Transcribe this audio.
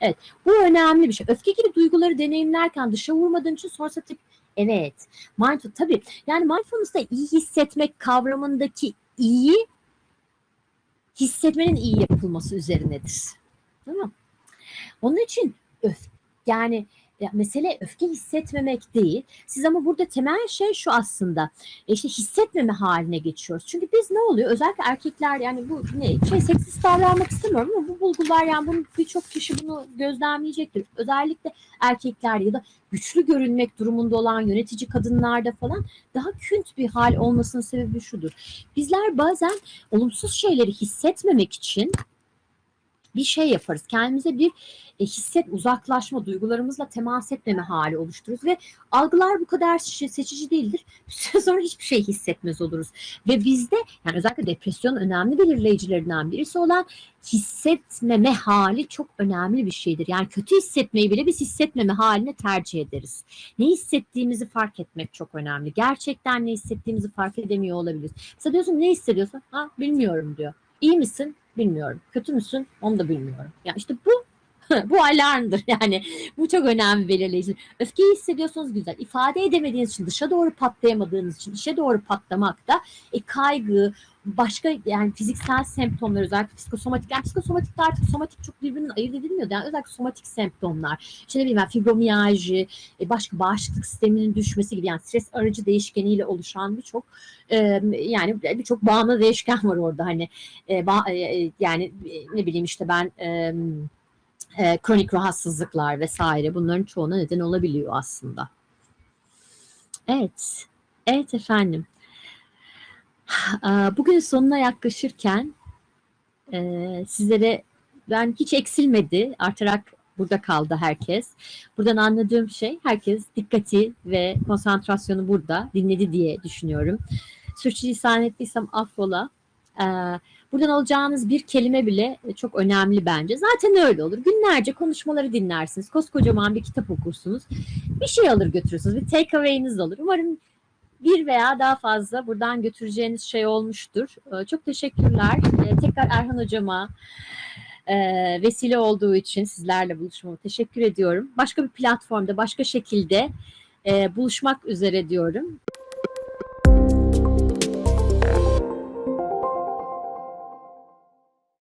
Evet, bu önemli bir şey. Öfke gibi duyguları deneyimlerken dışa vurmadığın için sonrasında tip evet. Mindful tabii. Yani mindfulness'ta iyi hissetmek kavramındaki iyi hissetmenin iyi yapılması üzerinedir. Tamam. Onun için öf yani ya mesele öfke hissetmemek değil. Siz ama burada temel şey şu aslında. E işte hissetmeme haline geçiyoruz. Çünkü biz ne oluyor? Özellikle erkekler yani bu ne şey seksist davranmak istemiyorum ama bu bulgular yani bunu birçok kişi bunu gözlemleyecektir. Özellikle erkekler ya da güçlü görünmek durumunda olan yönetici kadınlarda falan daha künt bir hal olmasının sebebi şudur. Bizler bazen olumsuz şeyleri hissetmemek için bir şey yaparız. Kendimize bir e, hisset, uzaklaşma, duygularımızla temas etmeme hali oluştururuz ve algılar bu kadar seçici değildir. Bir süre sonra hiçbir şey hissetmez oluruz. Ve bizde yani özellikle depresyon önemli belirleyicilerinden birisi olan hissetmeme hali çok önemli bir şeydir. Yani kötü hissetmeyi bile biz hissetmeme haline tercih ederiz. Ne hissettiğimizi fark etmek çok önemli. Gerçekten ne hissettiğimizi fark edemiyor olabiliriz. Mesela diyorsun ne hissediyorsun? Ha bilmiyorum diyor. İyi misin? Bilmiyorum. Kötü müsün? Onu da bilmiyorum. Ya işte bu bu alarmdır yani. Bu çok önemli belirleyici. Öfkeyi hissediyorsunuz güzel. İfade edemediğiniz için, dışa doğru patlayamadığınız için, içe doğru patlamak da e, kaygı, başka yani fiziksel semptomlar özellikle psikosomatik. Yani psikosomatikte artık somatik çok birbirinden ayırt edilmiyor. Yani özellikle somatik semptomlar. İşte ne bileyim ben fibromiyalji, e, başka bağışıklık sisteminin düşmesi gibi yani stres aracı değişkeniyle oluşan birçok e, yani birçok bağımlı değişken var orada hani e, ba- e, yani ne bileyim işte ben e, kronik rahatsızlıklar vesaire bunların çoğuna neden olabiliyor aslında. Evet, evet efendim. Aa, Bugün sonuna yaklaşırken e, sizlere ben hiç eksilmedi artarak burada kaldı herkes. Buradan anladığım şey herkes dikkati ve konsantrasyonu burada dinledi diye düşünüyorum. Sürçülisan ettiysem affola. Ee, buradan alacağınız bir kelime bile çok önemli bence. Zaten öyle olur. Günlerce konuşmaları dinlersiniz. Koskocaman bir kitap okursunuz. Bir şey alır götürürsünüz. Bir takeaway'iniz olur. Umarım bir veya daha fazla buradan götüreceğiniz şey olmuştur. Ee, Çok teşekkürler. Ee, Tekrar Erhan Hocama e, vesile olduğu için sizlerle buluşmama teşekkür ediyorum. Başka bir platformda, başka şekilde e, buluşmak üzere diyorum.